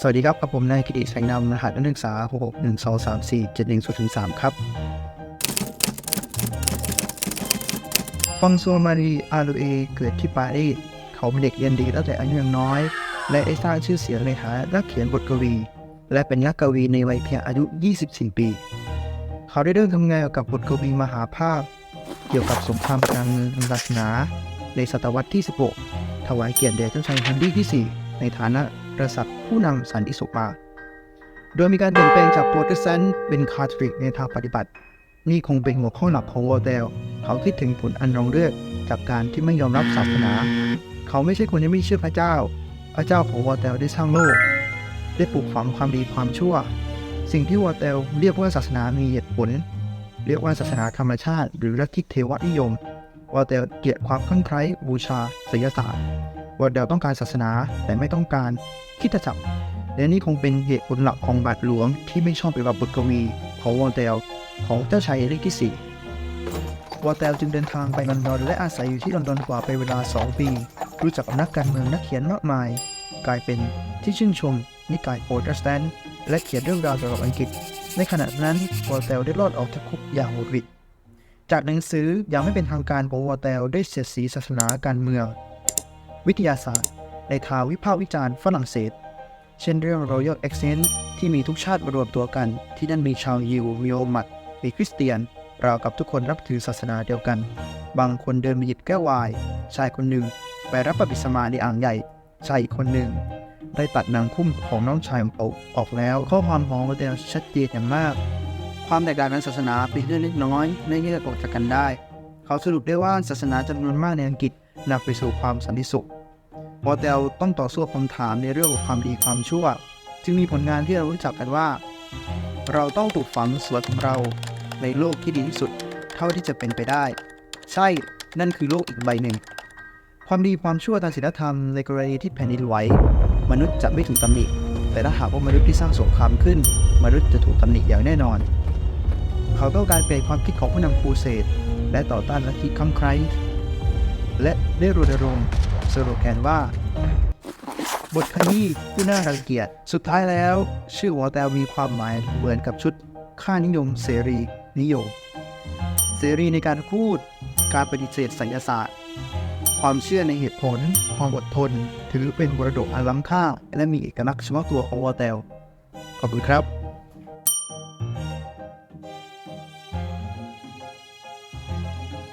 สวัสดีครับกับผมนายกิติแสงนำรหัสนักศึกษา6 6 1 2 3 4 7 1 0 3ครับฟองซัวมารีอาลูเอเกิดที่ปารีสเขาเป็นเด็กเรียนดีตั้งแต่อายุยังน้อย และได้สร้างชื่อเสียงในฐานะนักเขียนบทกวี และเป็นนักกวีในวัยเพียงอายุ 24 ปี เขาได้เริ่มทำงานกับบทกวีมหาภาพเกี่ยวกับสงครามกลางเมืองศาสนา ในศตวรรษที่ 16 ถวายเกียรติแด่เจ้าชายฮันรี่ที่ 4 ในฐานะ กษัตริย์ผู้นำสันติสุขมา โดยมีการเปลี่ยนแปลงจากโปรเตสแตนต์เป็นคาทอลิกในทางปฏิบัติ นี่คงเป็นหัวข้อหลักของวอลเตลเขาคิดถึงผลอันรองเลือกจากการที่ไม่ยอมรับศาสนา เขาไม่ใช่คนที่ไม่เชื่อพระเจ้า พระเจ้าของวอลเตลได้สร้างโลก ได้ปลูกฝังความดีความชั่ว สิ่งที่วอลเตลเรียกว่าศาสนามีเหตุผล เรียกว่าศาสนาธรรมชาติ หรือลัทธิเทวนิยมวอลเตลเกลียดความคลั่งไคล้บูชาศิลศาสตร์ วอลเตลต้องการศาสนาแต่ไม่ต้องการคิดจักรและนี่คงเป็นเหตุผลหลักของบาทหลวงที่ไม่ชอบไปกับบทกวีของวอลเตลของเจ้าชายเอริกที่4วอลเตลจึงเดินทางไปลอนดอนและอาศัยอยู่ที่ลอนดอนกว่าไปเวลา 2 ปี รู้จักนักการเมืองนักเขียนมากมาย กลายเป็นที่ชื่นชมนิกายโปรเตสแตนต์และเขียนเรื่องราวเกี่ยวกับอังกฤษ ในขณะนั้นวอลเตลได้รอดออกจากคุกอย่างหดหวิดจากหนังสืออย่างไม่เป็นทางการของวอลเตลได้เสียดสีศาสนาการเมือง วิทยาศาสตร์ ในทางวิพากษ์วิจารณ์ฝรั่งเศส เช่นเรื่อง Royal Accent ที่มีทุกชาติมารวมตัวกัน ที่นั่นมีชาวยิวมีโอมัดมีคริสเตียนราวกับทุกคนรับถือศาสนาเดียวกัน บางคนเดินมาหยิบแก้วไวน์ชายคนหนึ่งไปรับปฏิสมาในอ่างใหญ่ ชายอีกคนหนึ่งได้ตัดหนังคุ้มของน้องชายของเขาออกแล้วข้อความของโมเดลชัดเจนอย่างมาก ความแตกต่างทางศาสนาเป็นเรื่องเล็กน้อยไม่แยกออกจากกันได้ เขาสรุปได้ว่าศาสนาจำนวนมากในอังกฤษ นำไปสู่ความสันติสุขวอเตลต้องต่อสู้คำถามในเรื่องของความดีความชั่ว จึงมีผลงานที่เรารู้จักกันว่า เราต้องปลูกฝังสวนของเราในโลกที่ดีที่สุด เท่าที่จะเป็นไปได้ ใช่นั่นคือโลกอีกใบหนึ่ง ความดีความชั่วทางศีลธรรมในกรณีที่แผ่นดินไหวมนุษย์จะไม่ถูกตำหนิแต่ถ้าหากว่ามนุษย์ที่สร้างสงครามขึ้น มนุษย์จะถูกตำหนิอย่างแน่นอน เขาต้องการเปลี่ยนความคิดของผู้นำครูเสดและต่อต้านลัทธิคัมไคร และได้รณรงค์สโลแกนว่า บทขยี้ผู้น่ารังเกียจ สุดท้ายแล้ว ชื่อวอแตลมีความหมายเหมือนกับชุดค่านิยมเสรีนิยม เสรีในการพูด การปฏิเสธสัญญาศาสตร์ ความเชื่อในเหตุผล ความอดทน ถือเป็นมรดกอันล้ำค่า และมีเอกลักษณ์เฉพาะตัวของวอแตลขอบคุณครับ